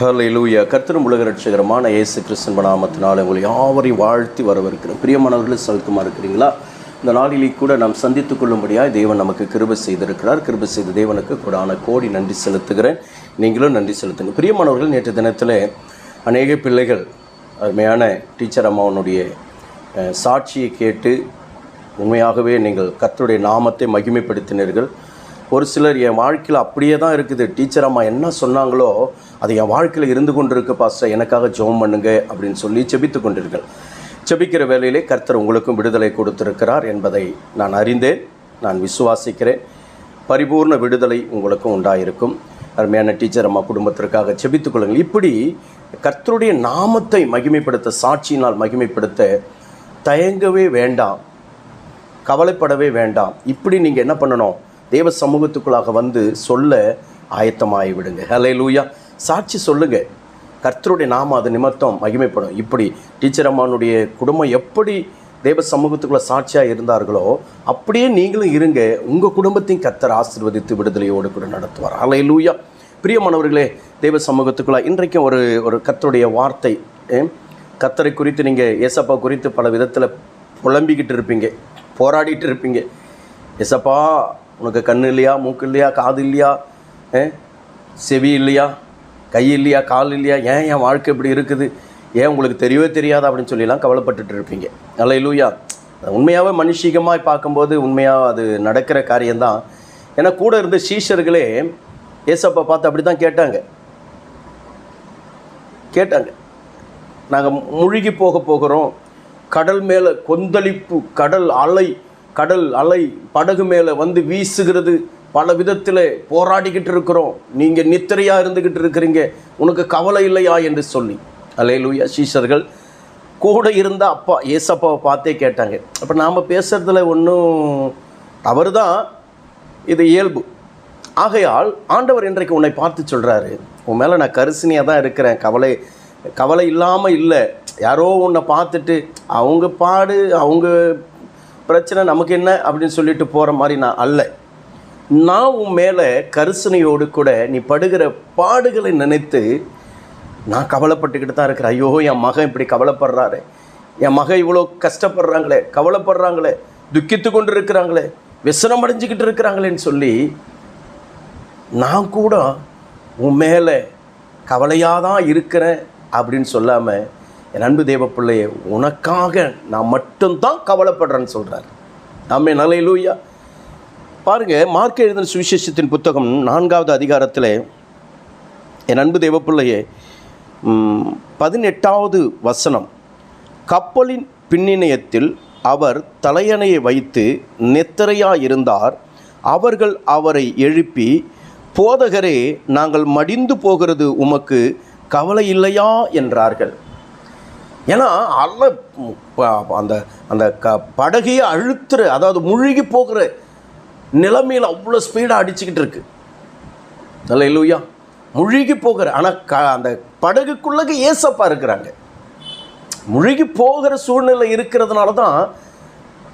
ஹalleluya கர்த்தரும் உலக ரட்சகரமான இயேசு கிறிஸ்தன் நாமத்தினால் உங்களை யாவரையும் வாழ்த்தி வரவிருக்கிறோம் பிரியமானவர்களும் சவுக்கமாக இருக்கிறீங்களா இந்த நாளிலே கூட நாம் சந்தித்துக் கொள்ளும்படியாக தேவன் நமக்கு கிருபை செய்திருக்கிறார். கிருபை செய்த தேவனுக்கு கூடான கோடி நன்றி செலுத்துகிறேன். நீங்களும் நன்றி செலுத்துங்க பிரியமானவர்கள் நேற்று தினத்தில் அநேக பிள்ளைகள் அருமையான டீச்சர் அம்மாவனுடைய சாட்சியை கேட்டு உண்மையாகவே நீங்கள் கர்த்தருடைய நாமத்தை மகிமைப்படுத்தினீர்கள். ஒரு சிலர் என் வாழ்க்கையில் அப்படியே தான் இருக்குது. டீச்சர் அம்மா என்ன சொன்னாங்களோ அது என் வாழ்க்கையில் இருந்து கொண்டிருக்கு பாஸ்டர். எனக்காக ஜெபம் பண்ணுங்க அப்படின்னு சொல்லி செபித்து கொண்டீர்கள் செபிக்கிற வேலையிலே கர்த்தர் உங்களுக்கும் விடுதலை கொடுத்திருக்கிறார் என்பதை நான் அறிந்தேன். நான் விசுவாசிக்கிறேன். பரிபூர்ண விடுதலை உங்களுக்கும் உண்டாயிருக்கும். அருமையான டீச்சர் அம்மா குடும்பத்திற்காக செபித்துக் கொள்ளுங்கள். இப்படி கர்த்தருடைய நாமத்தை மகிமைப்படுத்த சாட்சியினால் மகிமைப்படுத்த தயங்கவே வேண்டாம். கவலைப்படவே வேண்டாம். இப்படி நீங்கள் என்ன பண்ணணும்? தேவ சமூகத்துக்குள்ளாக வந்து சொல்ல ஆயத்தமாகி விடுங்க. ஹலே லூயா சாட்சி சொல்லுங்க. கர்த்தருடைய நாம அது நிமித்தம் மகிமைப்படும். இப்படி டீச்சர் அம்மானுடைய குடும்பம் எப்படி தேவ சமூகத்துக்குள்ள சாட்சியாக இருந்தார்களோ அப்படியே நீங்களும் இருங்க. உங்கள் குடும்பத்தையும் கர்த்தர் ஆசீர்வதித்து விடுதலையோடு கூட நடத்துவார். அலை லூயா பிரியமானவர்களே தேவ சமூகத்துக்குள்ள இன்றைக்கும் ஒரு ஒரு கர்த்தருடைய வார்த்தை கத்தரை குறித்து நீங்கள் ஏசப்பா குறித்து பல விதத்தில் புலம்பிக்கிட்டு இருப்பீங்க போராடிட்டு இருப்பீங்க. எசப்பா உனக்கு கண்ணு இல்லையா மூக்கு இல்லையா காது இல்லையா செவி இல்லையா கை இல்லையா கால் இல்லையா ஏன் என் வாழ்க்கை இப்படி இருக்குது? ஏன் உங்களுக்கு தெரியவே தெரியாது அப்படின்னு சொல்லிலாம் கவலைப்பட்டுட்டு இருப்பீங்க. அல்ல இல்லையா உண்மையாகவே மனுஷிகமாக பார்க்கும்போது உண்மையாக அது நடக்கிற காரியம்தான். ஏன்னா கூட இருந்த சீஷர்களே ஏசப்பா பார்த்து அப்படி தான் கேட்டாங்க. கேட்டாங்க. நாங்கள் முழுகி போக போகிறோம். கடல் மேலே கொந்தளிப்பு கடல் அலை கடல் அலை படகு மேலே வந்து வீசுகிறது. பல விதத்தில் போராடிக்கிட்டு இருக்கிறோம். நீங்கள் நித்திரையாக இருந்துக்கிட்டு இருக்கிறீங்க. உனக்கு கவலை இல்லையா என்று சொல்லி. அலையலூயா சீஷர்கள் கூட இருந்த அப்பா ஏசப்பாவை பார்த்தே கேட்டாங்க. அப்போ நாம் பேசுகிறதுல ஒன்றும் தவறு தான் இது இயல்பு. ஆகையால் ஆண்டவர் இன்றைக்கு உன்னை பார்த்து சொல்கிறாரு உன் மேலே நான் கரிசனியாக தான் இருக்கிறேன். கவலை கவலை இல்லாமல் இல்லை. யாரோ உன்னை பார்த்துட்டு அவங்க பாடு அவங்க பிரச்சனை நமக்கு என்ன அப்படின்னு சொல்லிட்டு போகிற மாதிரி நான் அல்ல. நான் உன் மேலே கரிசனையோடு கூட நீ படுகிற பாடுகளை நினைத்து நான் கவலைப்பட்டுக்கிட்டு தான் இருக்கிறேன். ஐயோ என் மகன் இப்படி கவலைப்படுறாரு. என் மகன் இவ்வளோ கஷ்டப்படுறாங்களே கவலைப்படுறாங்களே துக்கித்து கொண்டு இருக்கிறாங்களே விசனம் அடைஞ்சிக்கிட்டு இருக்கிறாங்களேன்னு சொல்லி நான் கூட உன் மேலே கவலையாக தான் இருக்கிறேன் அப்படின்னு சொல்லாமல் என் அன்பு தேவ பிள்ளையே உனக்காக நான் மட்டும்தான் கவலைப்படுறேன்னு சொல்கிறார் ஆமே நலையிலூயா பாருங்க மார்க் எழுதின சுவிசேஷத்தின் புத்தகம் நான்காவது அதிகாரத்தில் என் அன்பு தேவ பிள்ளையே பதினெட்டாவது வசனம். கப்பலின் பின்னிணையத்தில் அவர் தலையணையை வைத்து நெத்தரையாயிருந்தார். அவர்கள் அவரை எழுப்பி போதகரே நாங்கள் மடிந்து போகிறது உமக்கு கவலை இல்லையா? என்றார்கள். ஏன்னா அல்ல அந்த அந்த க படகையை அழுத்துற அதாவது முழுகி போகிற நிலைமையில் அவ்வளோ ஸ்பீடாக அடிச்சுக்கிட்டு இருக்கு. நல்ல இல்லையா முழுகி போகிற ஆனால் க அந்த படகுக்குள்ளக ஏசப்பா இருக்கிறாங்க. முழுகி போகிற சூழ்நிலை இருக்கிறதுனால தான்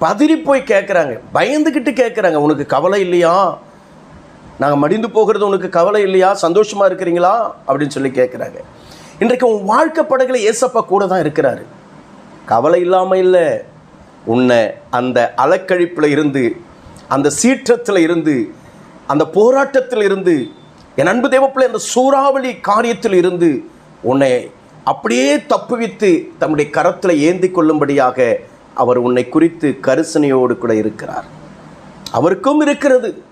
பதறி போய் கேட்குறாங்க பயந்துக்கிட்டு கேட்குறாங்க உனக்கு கவலை இல்லையா? நாங்கள் மடிந்து போகிறது உனக்கு கவலை இல்லையா? சந்தோஷமாக இருக்கிறீங்களா? அப்படின்னு சொல்லி கேட்குறாங்க இன்றைக்கு உன் வாழ்க்கை படகுல ஏசப்பா கூட தான் இருக்கிறாரு. கவலை இல்லாமல் இல்லை. உன்னை அந்த அலக்கழிப்பில் இருந்து அந்த சீற்றத்தில் இருந்து அந்த போராட்டத்தில் இருந்து என் அன்பு தேவப்பிள்ளை அந்த சூறாவளி காரியத்தில் இருந்து உன்னை அப்படியே தப்புவித்து தம்முடைய கரத்தில் ஏந்தி கொள்ளும்படியாக அவர் உன்னை குறித்து கரிசனையோடு கூட இருக்கிறார். அவருக்கும் இருக்கிறது.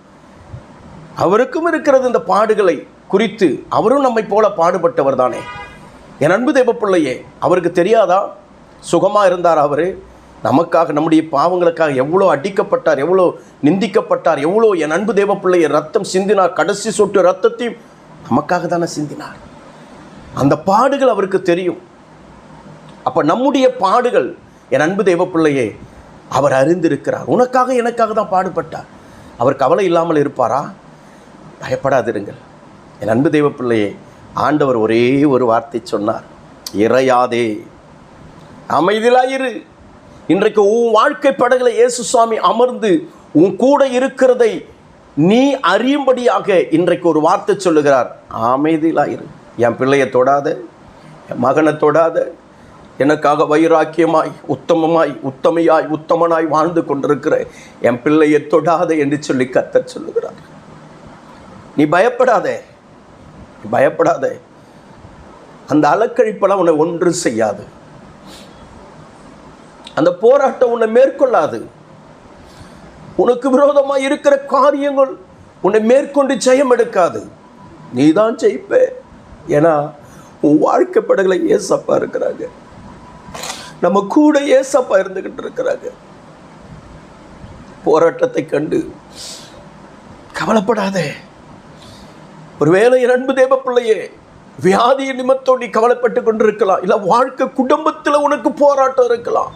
அவருக்கும் இருக்கிறது இந்த பாடுகளை குறித்து. அவரும் நம்மை போல பாடுபட்டவர் தானே. என் அன்பு தேவப்பிள்ளையே அவருக்கு தெரியாதா? சுகமாக இருந்தார் அவர்? நமக்காக நம்முடைய பாவங்களுக்காக எவ்வளோ அடிக்கப்பட்டார் எவ்வளோ நிந்திக்கப்பட்டார் எவ்வளோ என் அன்பு தேவப்பிள்ளையை ரத்தம் சிந்தினார் கடைசி சொட்டு ரத்தத்தையும் நமக்காக தானே சிந்தினார். அந்த பாடுகள் அவருக்கு தெரியும். அப்போ நம்முடைய பாடுகள் என் அன்பு தேவப்பிள்ளையே அவர் அறிந்திருக்கிறார். உனக்காக எனக்காக தான் பாடுபட்டார். அவர் கவலை இல்லாமல் இருப்பாரா? பயப்படாதிருங்கள். என் அன்பு தேவப்பிள்ளையே ஆண்டவர் ஒரே ஒரு வார்த்தை சொன்னார் இறையாதே அமைதியிலாயிரு. இன்றைக்கு உன் வாழ்க்கை படகுல இயேசு சுவாமி அமர்ந்து உன் கூட இருக்கிறதை நீ அறியும்படியாக இன்றைக்கு ஒரு வார்த்தை சொல்லுகிறார். அமைதியிலாயிரு. என் பிள்ளையை தொடாத என் மகனை தொடாத. எனக்காக வைராக்கியமாய் உத்தமமாய் உத்தமையாய் உத்தமனாய் வாழ்ந்து கொண்டிருக்கிற என் பிள்ளையை தொடாத என்று சொல்லி கத்த சொல்லுகிறார். நீ பயப்படாதே. பயப்படாதே. அந்த அலக்கழிப்பெல்லாம் உன்னை ஒன்றும் செய்யாது. அந்த போராட்டம் உன்னை மேற்கொள்ளாது. உனக்கு விரோதமாக இருக்கிற காரியங்கள் உன்னை மேற்கொண்டு ஜெயம் எடுக்காது. நீ தான் ஜெயிப்ப. ஏன்னா உன் வாழ்க்கை ஏசப்பா இருக்கிறாங்க. நம்ம கூட ஏசப்பா இருந்துகிட்டு இருக்கிறாங்க. போராட்டத்தை கண்டு கவலைப்படாதே. ஒருவேளை என் தேவ பிள்ளையே வியாதிய நிமித்தம் நீ கவலைப்பட்டு கொண்டிருக்கலாம். இல்லை வாழ்க்கை குடும்பத்தில் உனக்கு போராட்டம் இருக்கலாம்.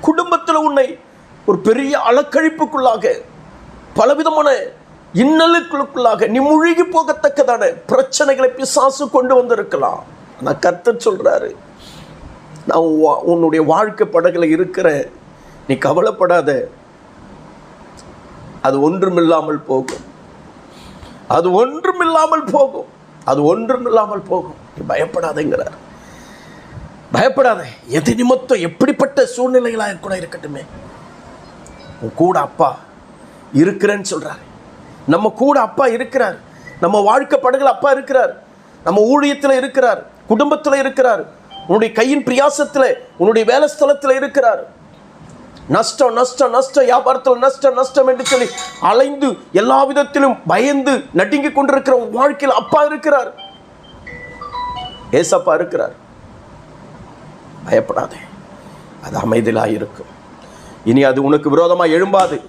குடும்பத்தில் உன்னை ஒரு பெரிய அலக்கழிப்புக்குள்ளாக பலவிதமான இன்னலுக்குள்ளாக நீ முழுகி போகத்தக்கதான பிரச்சனைகளை பிசாசு கொண்டு வந்திருக்கலாம். நான் கர்த்தர் சொல்கிறாரு நான் உன் வா- உன்னுடைய வாழ்க்கை படகுல இருக்கிற நீ கவலைப்படாத. அது ஒன்றுமில்லாமல் போகும். அது ஒன்றும் இல்லாமல் போகும். அது ஒன்றும் இல்லாமல் போகும். நீ பயப்படாதேங்கிறார். பயப்படாத. எது நிமித்தம் எப்படிப்பட்ட சூழ்நிலைகளாக கூட இருக்கட்டுமே? உன் கூட அப்பா இருக்கிறேன்னு சொல்றாரு. நம்ம கூட அப்பா இருக்கிறார். நம்ம வாழ்க்கை படகுல அப்பா இருக்கிறார். நம்ம ஊழியத்தில் இருக்கிறார். குடும்பத்தில் இருக்கிறார். உன்னுடைய கையின் பிரியாசத்தில் உன்னுடைய வேலை ஸ்தலத்தில் இருக்கிறார். நஷ்டம் நஷ்டம் நஷ்டம் வியாபாரத்தில் நஷ்டம் நஷ்டம் என்று சொல்லி அலைந்து எல்லா விதத்திலும் பயந்து நடுங்கி கொண்டிருக்கிற வாழ்க்கையில் அப்பா இருக்கிறார். ஏசப்பா இருக்கிறார். பயப்படாதே. அது அமைதியாக இருக்கும். இனி அது உனக்கு விரோதமாக எழும்பாது.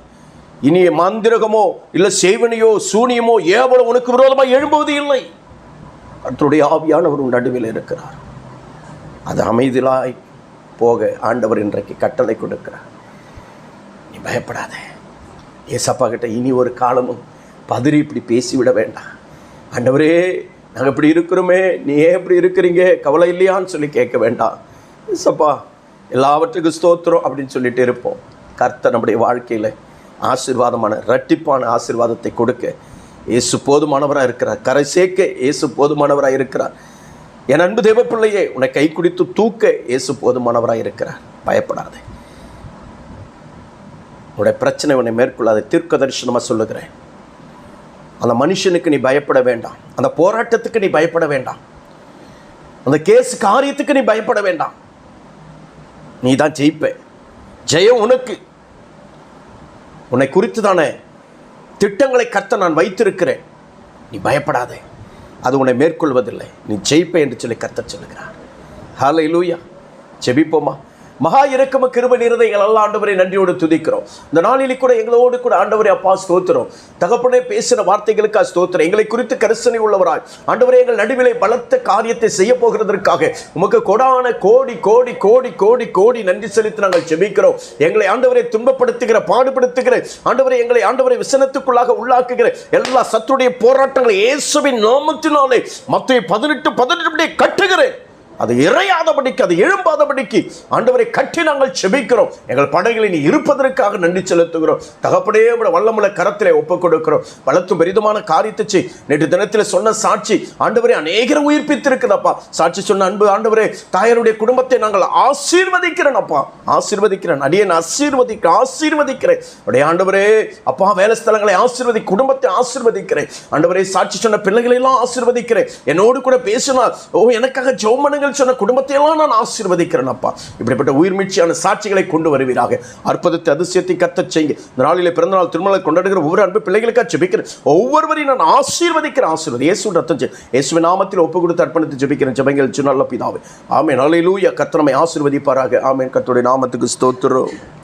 இனி மாந்திரகமோ இல்லை செய்வனையோ சூனியமோ ஏவலோ உனக்கு விரோதமாக எழும்புவது இல்லை. கர்த்தருடைய ஆவியானவர் உன் நடுவில் இருக்கிறார். அது அமைதியாய் போக ஆண்டவர் இன்றைக்கு கட்டளை கொடுக்கிறார். பயப்படாதே. ஏசப்பா கிட்ட இனி ஒரு காலமும் பதறி இப்படி பேசிவிட வேண்டாம். ஆண்டவரே நாங்கள் இப்படி இருக்கிறோமே நீ ஏன் இப்படி இருக்கிறீங்க? கவலை இல்லையான்னு சொல்லி கேட்க வேண்டாம். ஏசப்பா எல்லாவற்றுக்கும் ஸ்தோத்திரம் அப்படின்னு சொல்லிட்டு இருப்போம். கர்த்த நம்முடைய வாழ்க்கையில் ஆசீர்வாதமான ரட்டிப்பான ஆசீர்வாதத்தை கொடுக்க இயேசு போதுமானவராக இருக்கிறார். கரை சேர்க்க இயேசு போதுமானவராக இருக்கிறார். என் அன்பு தேவப்பிள்ளையே உன்னை கை குடித்து தூக்க இயேசு போதுமானவராக இருக்கிறார். பயப்படாதே. உன்னுடைய பிரச்சனை உன்னை மேற்கொள்ளாத. தீர்க்க தரிசனமாக சொல்லுகிறேன். அந்த மனுஷனுக்கு நீ பயப்பட வேண்டாம். அந்த போராட்டத்துக்கு நீ பயப்பட வேண்டாம். அந்த கேஸ் காரியத்துக்கு நீ பயப்பட வேண்டாம். நீ தான் ஜெயிப்ப. ஜெயம் உனக்கு. உன்னை குறித்து தானே திட்டங்களை கத்த நான் வைத்திருக்கிறேன். நீ பயப்படாதே. அது உன்னை மேற்கொள்வதில்லை. நீ ஜெயிப்ப என்று சொல்லி கத்த சொல்லுகிறார். ஹாலை லூயா ஜெபிப்போமா? மகா இறக்கம கிருப நிறதைகள் எல்லாம் ஆண்டவரை நன்றியோடு துதிக்கிறோம். இந்த நாளிலே கூட எங்களோடு கூட ஆண்டவரை அப்பா ஸ்தோத்திரம். தகப்பனே பேசின வார்த்தைகளுக்கா ஸ்தோத்திரம். எங்களை குறித்து கரிசனை உள்ளவராய். ஆண்டவரை எங்கள் நடுவிலே பலத்த காரியத்தை செய்ய போகிறதற்காக உமக்கு கொடான கோடி கோடி கோடி கோடி கோடி நன்றி செலுத்தி நாங்கள் செபிக்கிறோம் எங்களை ஆண்டவரை துன்பப்படுத்துகிற பாடுபடுத்துகிற ஆண்டவரை எங்களை ஆண்டவரை விசனத்துக்குள்ளாக உள்ளாக்குகிற எல்லா சத்துடைய போராட்டங்களை இயேசுவின் நோமத்தினாலே மத்திய பதினெட்டு பதினெட்டு கட்டுகிறேன் அது இறையாதபடிக்கு அது எழும்பாதபடிக்கு ஆண்டவரை கட்டி நாங்கள் செபிக்கிறோம். எங்கள் படைகளை நீ இருப்பதற்காக நன்றி செலுத்துகிறோம். தகப்படே விட வல்லமுள்ள கரத்திலே ஒப்புக் கொடுக்கிறோம். வளர்த்து பெரிதமான காரியத்தை நேற்று தினத்தில் சொன்ன சாட்சி ஆண்டவரை அநேகரை உயிர்ப்பித்திருக்கிறப்பா சாட்சி சொன்ன அன்பு ஆண்டவரே தாயருடைய குடும்பத்தை நாங்கள் ஆசீர்வதிக்கிறேன் அப்பா. ஆசீர்வதிக்கிறேன். அடியேன் ஆசீர்வதிக்க ஆசீர்வதிக்கிறேன். உடைய ஆண்டவரே அப்பா வேலை ஸ்தலங்களை ஆசீர்வதி குடும்பத்தை ஆசீர்வதிக்கிறேன். ஆண்டவரே சாட்சி சொன்ன பிள்ளைகளை எல்லாம் ஆசீர்வதிக்கிறேன். என்னோடு கூட பேசினார் ஓ எனக்காக ஜோமனுங்கள் சொன்ன குடும்பத்தை எல்லாம் நான் ஆசீர்வதிக்கிறேன் அப்பா இப்படிப்பட்ட உயிர்மீழ்ச்சியான சாட்சிகளை கொண்டு வருவீராக அற்புதத்தை அதிசயத்தை கத்த செய்யுங்க இந்த நாளிலே பிறந்தநாள் திருமணம் கொண்டாடுகிற ஒவ்வொரு அன்பு பிள்ளைகளுக்காக ஜெபிக்கிறேன் ஒவ்வொருவரையும் நான் ஆசீர்வதிக்கிற ஆசீர்வதி இயேசு ரத்தம் செய் இயேசுவின் நாமத்தில் ஒப்பு கொடுத்து அர்ப்பணித்து ஜெபிக்கிறேன் ஜெபங்கள் நல்ல பிதாவே ஆமே ஹalleluya கத்தனமை ஆசீர்வதிப்பாராக ஆமென் கத்துடைய நாமத்துக்கு ஸ்தோத்திரம்